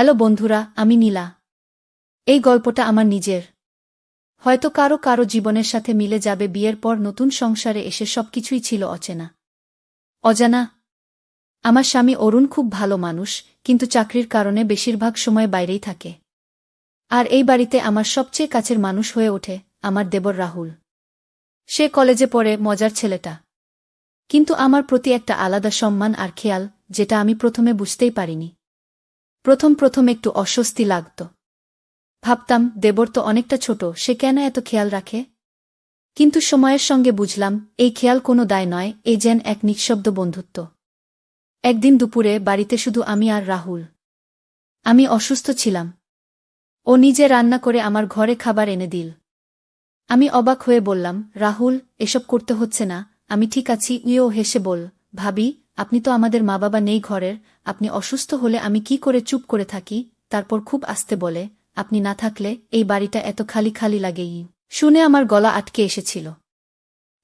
Hello বন্ধুরা, আমি নীলা। এই গল্পটা আমার নিজের। হয়তো কারও কারও জীবনের সাথে মিলে যাবে বিয়ের পর নতুন সংসারে এসে সবকিছুই ছিল অচেনা। অজানা। আমার স্বামী অরুণ খুব ভালো মানুষ, কিন্তু চাকরির কারণে বেশিরভাগ সময় বাইরেই থাকে। আর এই বাড়িতে আমার সবচেয়ে কাছের মানুষ হয়ে ওঠে আমার দেবর রাহুল। সে কলেজে পড়ে, মজার ছেলেটা। কিন্তু আমার প্রতি একটা আলাদা সম্মান আর খেয়াল, যেটা আমি প্রথমে বুঝতেই পারিনি। প্রথম প্রথম একটু অস্বস্তি লাগত। ভাবতাম, দেবর তো অনেকটা ছোট, সে কেন এত খেয়াল রাখে? কিন্তু সময়ের সঙ্গে বুঝলাম, এই খেয়াল কোনো দায় নয়, এ যেন এক নিঃশব্দ বন্ধুত্ব। একদিন দুপুরে বাড়িতে শুধু আমি আর রাহুল। আমি অসুস্থ ছিলাম। ও নিজে রান্না করে আমার ঘরে খাবার এনে দিল। আমি অবাক হয়ে বললাম, রাহুল, এসব করতে হচ্ছে না, আমি ঠিক আছি ইও হেসে বল, ভাবি, আপনি তো আমাদের মা বাবা নেই ঘরের আপনি অসুস্থ হলে আমি কি করে চুপ করে থাকি? তারপর খুব আস্তে বলে, আপনি না থাকলে এই বাড়িটা এত খালি খালি লাগেই। শুনে আমার গলা আটকে এসেছিল।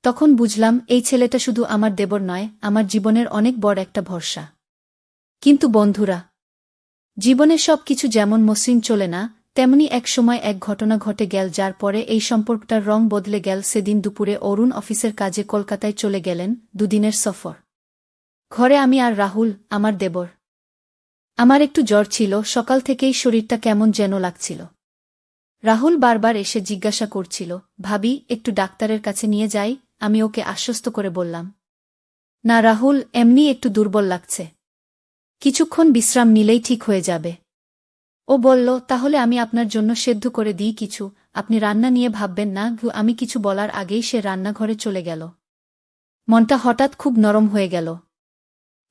তখন বুঝলাম, এই ছেলেটা শুধু আমার দেবর নয়, আমার জীবনের অনেক বড় একটা ভরসা। কিন্তু বন্ধুরা জীবনে সব কিছু যেমন মসৃণ চলে না, তেমনি এক সময় এক ঘটনা ঘটে গেল যার পরে এই সম্পর্কটার রং বদলে গেল। সেদিন দুপুরে অরুণ অফিসের কাজে কলকাতায় চলে গেলেন, দুদিনের সফর। ঘরে আমি আর রাহুল, আমার দেবর। আমার একটু জ্বর ছিল, সকাল থেকেই শরীরটা কেমন যেন লাগছিল। রাহুল বারবার এসে জিজ্ঞাসা করছিল, ভাবি, একটু ডাক্তারের কাছে নিয়ে যাই, আমি ওকে আশ্বস্ত করে বললাম। না রাহুল, এমনি একটু দুর্বল লাগছে। কিছুক্ষণ বিশ্রাম নিলেই ঠিক হয়ে যাবে। ও বলল, তাহলে আমি আপনার জন্য সেদ্ধ করে দিই কিছু, আপনি রান্না নিয়ে ভাববেন না আমি কিছু বলার আগেই সে রান্নাঘরে চলে গেল। মনটা হঠাৎ খুব নরম হয়ে গেল।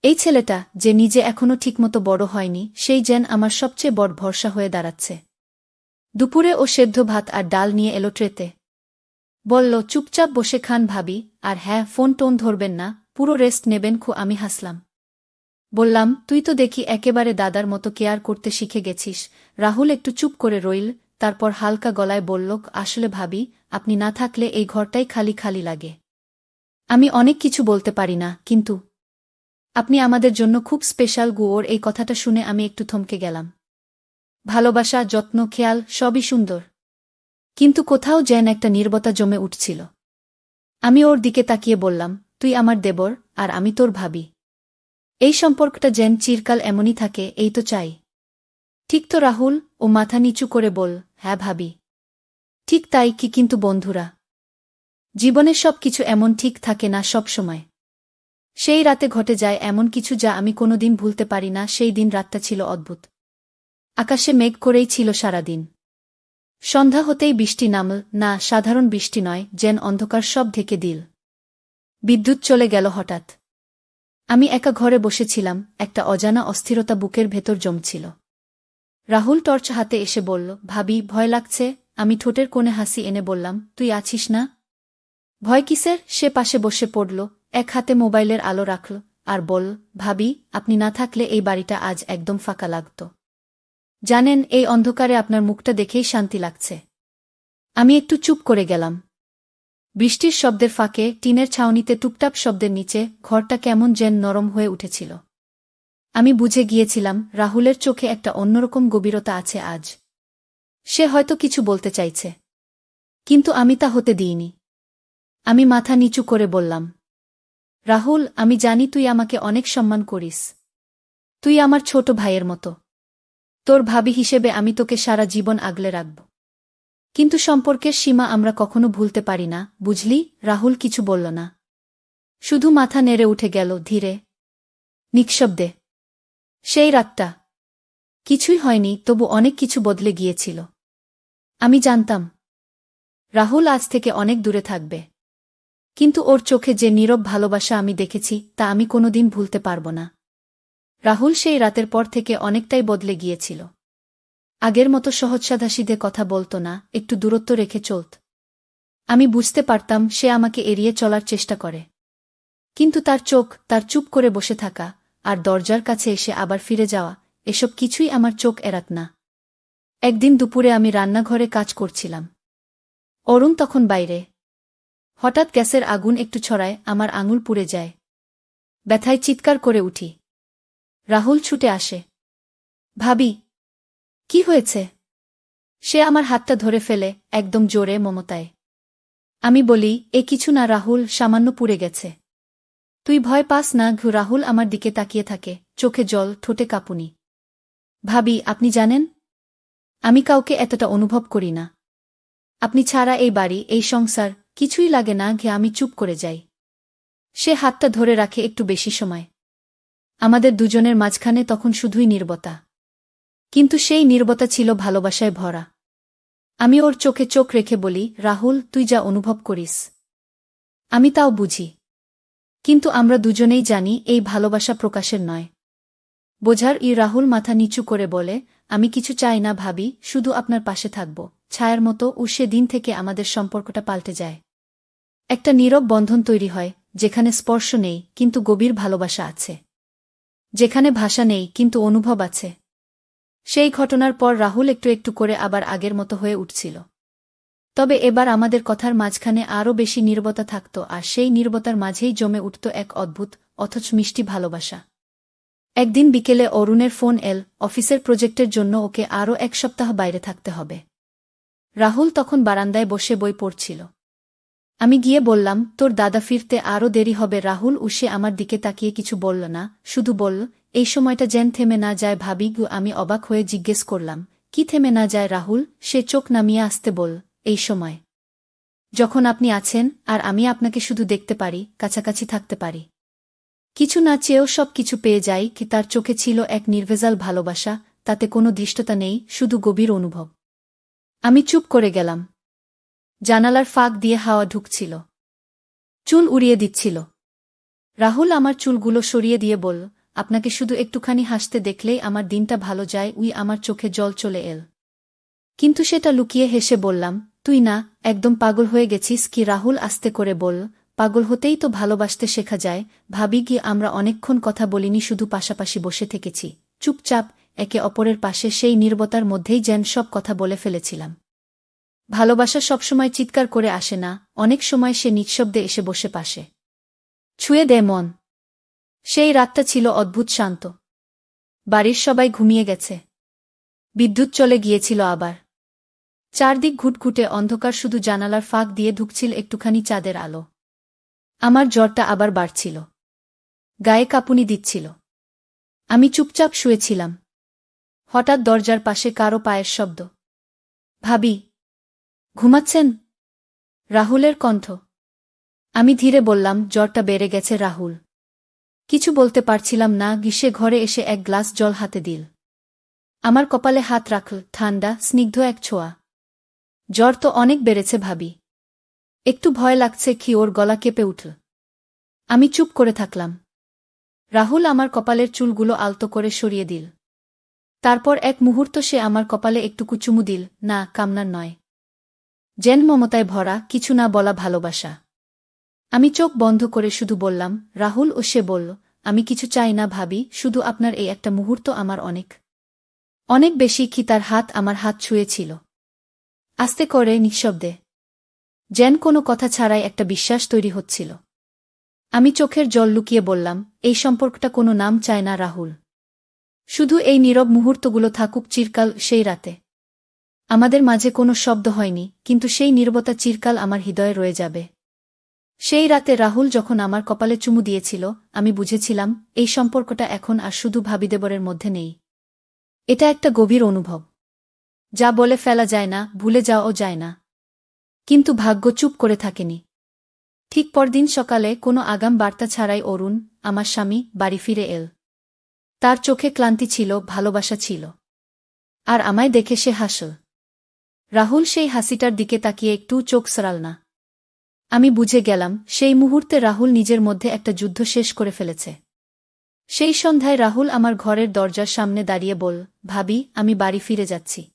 এই ছেলেটা যে নিজে এখনও ঠিকমতো বড় হয়নি, সেই যেন আমার সবচেয়ে বড় ভরসা হয়ে দাঁড়াচ্ছে। দুপুরে ও সেদ্ধ ভাত আর ডাল নিয়ে এলো ট্রেতে। বলল, চুপচাপ বসে খান ভাবি, আর হ্যাঁ ফোন টোন ধরবেন না, পুরো রেস্ট নেবেন, খু, আমি হাসলাম। বললাম, তুই তো দেখি একেবারে দাদার মতো কেয়ার করতে শিখে গেছিস। রাহুল একটু চুপ করে রইল, তারপর হালকা গলায় বলল, আসলে ভাবি, আপনি না থাকলে এই ঘরটাই খালি খালি লাগে। আমি অনেক কিছু বলতে পারি না, কিন্তু আপনি আমাদের জন্য খুব স্পেশাল গুয়োর এই কথাটা শুনে আমি একটু থমকে গেলাম। ভালোবাসা, যত্ন, খেয়াল, সবই সুন্দর। কিন্তু কোথাও যেন একটা নির্বতা জমে উঠছিল। আমি ওর দিকে তাকিয়ে বললাম, তুই আমার দেবর, আর আমি তোর ভাবি। এই সম্পর্কটা যেন চিরকাল এমনই থাকে, এই তো চাই। ঠিক তো রাহুল, ও মাথা নিচু করে বল হ্যাঁ ভাবি। ঠিক তাই কি কিন্তু বন্ধুরা। জীবনের সব কিছু এমন ঠিক থাকে না সব সময় সেই রাতে ঘটে যায় এমন কিছু যা আমি কোনোদিন ভুলতে পারি না, সেই দিন রাতটা ছিল অদ্ভুত। আকাশে মেঘ করেই ছিল সারাদিন। সন্ধ্যা হতেই বৃষ্টি নামল না, সাধারণ বৃষ্টি নয়, যেন অন্ধকার সব ঢেকে দিল। বিদ্যুৎ চলে গেল হঠাৎ। আমি একা ঘরে বসেছিলাম, একটা অজানা অস্থিরতা বুকের ভেতর জমছিল। রাহুল টর্চ হাতে এসে বলল, ভাবি, ভয় লাগছে? আমি ঠোঁটের কোণে হাসি এনে বললাম, তুই আছিস না? ভয় কিসের? সে পাশে বসে পড়ল এক হাতে মোবাইলের আলো রাখল, আর বল ভাবি, আপনি না থাকলে এই বাড়িটা আজ একদম ফাঁকা লাগত। জানেন, এই অন্ধকারে আপনার মুখটা দেখেই শান্তি লাগছে। আমি একটু চুপ করে গেলাম। বৃষ্টির শব্দের ফাঁকে, টিনের ছাউনিতে টুপটাপ শব্দের নিচে, ঘরটা কেমন যেন নরম হয়ে উঠেছিল। আমি বুঝে গিয়েছিলাম, রাহুলের চোখে একটা অন্যরকম গভীরতা আছে আজ। সে হয়তো কিছু বলতে চাইছে। কিন্তু আমি তা হতে দিইনি। আমি মাথা নিচু করে বললাম রাহুল, আমি জানি তুই আমাকে অনেক সম্মান করিস। তুই আমার ছোট ভাইয়ের মতো। তোর ভাবি হিসেবে আমি তোকে সারা জীবন আগলে রাখব। কিন্তু সম্পর্কের সীমা আমরা কখনো ভুলতে পারি না, বুঝলি? রাহুল কিছু বলল না। শুধু মাথা নেড়ে উঠে গেল, ধীরে। নিঃশব্দে। সেই রাতটা। কিছুই হয়নি, তবু অনেক কিছু বদলে গিয়েছিল। আমি জানতাম। রাহুল আজ থেকে অনেক দূরে থাকবে। কিন্তু ওর চোখে যে নীরব ভালোবাসা আমি দেখেছি, তা আমি কোনোদিন ভুলতে পারব না। রাহুল সেই রাতের পর থেকে অনেকটাই বদলে গিয়েছিল। আগের মতো সহজসাধাসীদের কথা বলতো না, একটু দূরত্ব রেখে চলত। আমি বুঝতে পারতাম, সে আমাকে এড়িয়ে চলার চেষ্টা করে। কিন্তু তার চোখ, তার চুপ করে বসে থাকা, আর দরজার কাছে এসে আবার ফিরে যাওয়া, এসব কিছুই আমার চোখ এড়াত না। একদিন দুপুরে আমি রান্নাঘরে কাজ করছিলাম। অরুণ তখন বাইরে হঠাৎ গ্যাসের আগুন একটু ছড়ায়, আমার আঙুল পুড়ে যায়। ব্যথায় চিৎকার করে উঠি। রাহুল ছুটে আসে। ভাবি, কি হয়েছে? সে আমার হাতটা ধরে ফেলে, একদম জোরে মমতায়। আমি বলি, এ কিছু না রাহুল, সামান্য পুড়ে গেছে। তুই ভয় পাস না, ঘু, রাহুল আমার দিকে তাকিয়ে থাকে, চোখে জল, ঠোঁটে কাঁপুনি। ভাবি, আপনি জানেন? আমি কাউকে এতটা অনুভব করি না। আপনি ছাড়া এই বাড়ি, এই সংসার কিছুই লাগে না, ঘে আমি চুপ করে যাই। সে হাতটা ধরে রাখে একটু বেশি সময়। আমাদের দুজনের মাঝখানে তখন শুধুই নির্বতা। কিন্তু সেই নির্বতা ছিল ভালোবাসায় ভরা। আমি ওর চোখে চোখ রেখে বলি, রাহুল, তুই যা অনুভব করিস। আমি তাও বুঝি। কিন্তু আমরা দুজনেই জানি এই ভালোবাসা প্রকাশের নয়। বোঝার ই রাহুল মাথা নিচু করে বলে, আমি কিছু চাই না ভাবি, শুধু আপনার পাশে থাকব। ছায়ার মতো ও দিন থেকে আমাদের সম্পর্কটা পাল্টে যায়। একটা নীরব বন্ধন তৈরি হয়, যেখানে স্পর্শ নেই, কিন্তু গভীর ভালোবাসা আছে। যেখানে ভাষা নেই, কিন্তু অনুভব আছে। সেই ঘটনার পর রাহুল একটু একটু করে আবার আগের মতো হয়ে উঠছিল। তবে এবার আমাদের কথার মাঝখানে আরও বেশি নির্বতা থাকত, আর সেই নির্বতার মাঝেই জমে উঠত এক অদ্ভুত, অথচ মিষ্টি ভালোবাসা। একদিন বিকেলে অরুণের ফোন এল, অফিসের প্রজেক্টের জন্য ওকে আরও এক সপ্তাহ বাইরে থাকতে হবে। রাহুল তখন বারান্দায় বসে বই পড়ছিল। আমি গিয়ে বললাম, তোর দাদা ফিরতে আরও দেরি হবে। রাহুল উসে আমার দিকে তাকিয়ে কিছু বলল না, শুধু বলল, এই সময়টা যেন থেমে না যায় ভাবি আমি অবাক হয়ে জিজ্ঞেস করলাম, কি থেমে না যায় রাহুল? সে চোখ নামিয়ে আসতে বল এই সময়। যখন আপনি আছেন, আর আমি আপনাকে শুধু দেখতে পারি, কাছাকাছি থাকতে পারি। কিছু না চেয়েও সব কিছু পেয়ে যাই কি তার চোখে ছিল এক নির্ভেজাল ভালোবাসা, তাতে কোনো ধৃষ্টতা নেই, শুধু গভীর অনুভব। আমি চুপ করে গেলাম। জানালার ফাঁক দিয়ে হাওয়া ঢুকছিল। চুল উড়িয়ে দিচ্ছিল। রাহুল আমার চুলগুলো সরিয়ে দিয়ে বলল, আপনাকে শুধু একটুখানি হাসতে দেখলেই আমার দিনটা ভালো যায়, উই আমার চোখে জল চলে এল। কিন্তু সেটা লুকিয়ে হেসে বললাম, তুই না, একদম পাগল হয়ে গেছিস কি? রাহুল আস্তে করে বল পাগল হতেই তো ভালোবাসতে শেখা যায়, ভাবি কি আমরা অনেকক্ষণ কথা বলিনি, শুধু পাশাপাশি বসে থেকেছি। চুপচাপ, একে অপরের পাশে সেই নির্বতার মধ্যেই যেন সব কথা বলে ফেলেছিলাম। ভালোবাসা সবসময় চিৎকার করে আসে না, অনেক সময় সে নিঃশব্দে এসে বসে পাশে। ছুঁয়ে দে মন। সেই রাতটা ছিল অদ্ভুত শান্ত। বাড়ির সবাই ঘুমিয়ে গেছে। বিদ্যুৎ চলে গিয়েছিল আবার। চারদিক ঘুটঘুটে অন্ধকার, শুধু জানালার ফাঁক দিয়ে ঢুকছিল একটুখানি চাঁদের আলো। আমার জ্বরটা আবার বাড়ছিল। গায়ে কাঁপুনি দিচ্ছিল। আমি চুপচাপ শুয়েছিলাম। হঠাৎ দরজার পাশে কারও পায়ের শব্দ। ভাবি ঘুমাচ্ছেন? রাহুলের কণ্ঠ। আমি ধীরে বললাম, জ্বরটা বেড়ে গেছে রাহুল। কিছু বলতে পারছিলাম না, গ্রীষ্মে ঘরে এসে এক গ্লাস জল হাতে দিল। আমার কপালে হাত রাখল, ঠান্ডা, স্নিগ্ধ এক ছোঁয়া। জ্বর তো অনেক বেড়েছে ভাবি। একটু ভয় লাগছে কি ওর গলা কেঁপে উঠল। আমি চুপ করে থাকলাম। রাহুল আমার কপালের চুলগুলো আলতো করে সরিয়ে দিল। তারপর এক মুহূর্ত সে আমার কপালে একটু কুচুমু দিল, না কামনার নয়। জেন মমতায় ভরা, কিছু না বলা ভালোবাসা। আমি চোখ বন্ধ করে শুধু বললাম, রাহুল ও সে বলল, আমি কিছু চাই না ভাবি, শুধু আপনার এই একটা মুহূর্ত আমার অনেক। অনেক বেশি কি তার হাত আমার হাত ছুঁয়েছিল। আস্তে করে নিঃশব্দে। যেন কোনো কথা ছাড়াই একটা বিশ্বাস তৈরি হচ্ছিল। আমি চোখের জল লুকিয়ে বললাম, এই সম্পর্কটা কোনো নাম চায় না রাহুল। শুধু এই নীরব মুহূর্তগুলো থাকুক চিরকাল সেই রাতে। আমাদের মাঝে কোনো শব্দ হয়নি, কিন্তু সেই নীরবতা চিরকাল আমার হৃদয়ে রয়ে যাবে। সেই রাতে রাহুল যখন আমার কপালে চুমু দিয়েছিল, আমি বুঝেছিলাম, এই সম্পর্কটা এখন আর শুধু ভাবিদেবরের মধ্যে নেই। এটা একটা গভীর অনুভব। যা বলে ফেলা যায় না, ভুলে যাওয়াও যায় না। কিন্তু ভাগ্য চুপ করে থাকেনি। ঠিক পরদিন সকালে কোনো আগাম বার্তা ছাড়াই অরুণ, আমার স্বামী, বাড়ি ফিরে এল। তার চোখে ক্লান্তি ছিল, ভালোবাসা ছিল। আর আমায় দেখে সে হাসল। রাহুল সেই হাসিটার দিকে তাকিয়ে একটু চোখ সরাল না। আমি বুঝে গেলাম, সেই মুহূর্তে রাহুল নিজের মধ্যে একটা যুদ্ধ শেষ করে ফেলেছে। সেই সন্ধ্যায় রাহুল আমার ঘরের দরজার সামনে দাঁড়িয়ে বল, ভাবি, আমি বাড়ি ফিরে যাচ্ছি।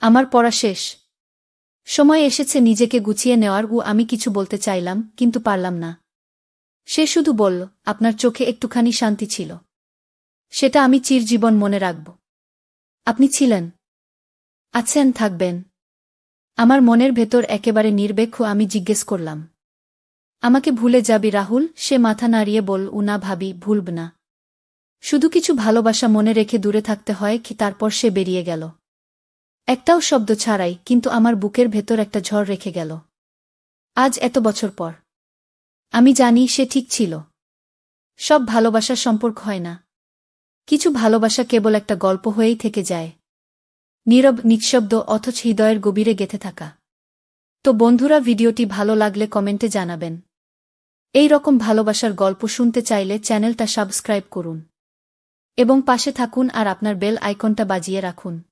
আমার পড়া শেষ। সময় এসেছে নিজেকে গুছিয়ে নেওয়ার ও আমি কিছু বলতে চাইলাম, কিন্তু পারলাম না। সে শুধু বলল আপনার চোখে একটুখানি শান্তি ছিল। সেটা আমি চিরজীবন মনে রাখব। আপনি ছিলেন। আছেন, থাকবেন। আমার মনের ভেতর একেবারে নির্বেক্ষ আমি জিজ্ঞেস করলাম। আমাকে ভুলে যাবি রাহুল, সে মাথা নাড়িয়ে বল, উনা ভাবি, ভুলব না। শুধু কিছু ভালোবাসা মনে রেখে দূরে থাকতে হয়, কি তারপর সে বেরিয়ে গেল। একটাও শব্দ ছাড়াই, কিন্তু আমার বুকের ভেতর একটা ঝড় রেখে গেল। আজ এত বছর পর। আমি জানি সে ঠিক ছিল। সব ভালোবাসার সম্পর্ক হয় না। কিছু ভালোবাসা কেবল একটা গল্প হয়েই থেকে যায়। নীরব, নিঃশব্দ অথচ হৃদয়ের গভীরে গেথে থাকা। তো বন্ধুরা, ভিডিওটি ভালো লাগলে কমেন্টে জানাবেন। এই রকম ভালোবাসার গল্প শুনতে চাইলে চ্যানেলটা সাবস্ক্রাইব করুন। এবং পাশে থাকুন আর আপনার বেল আইকনটা বাজিয়ে রাখুন।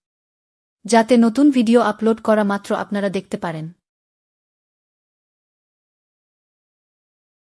যাতে নতুন ভিডিও আপলোড করা মাত্র আপনারা দেখতে পারেন।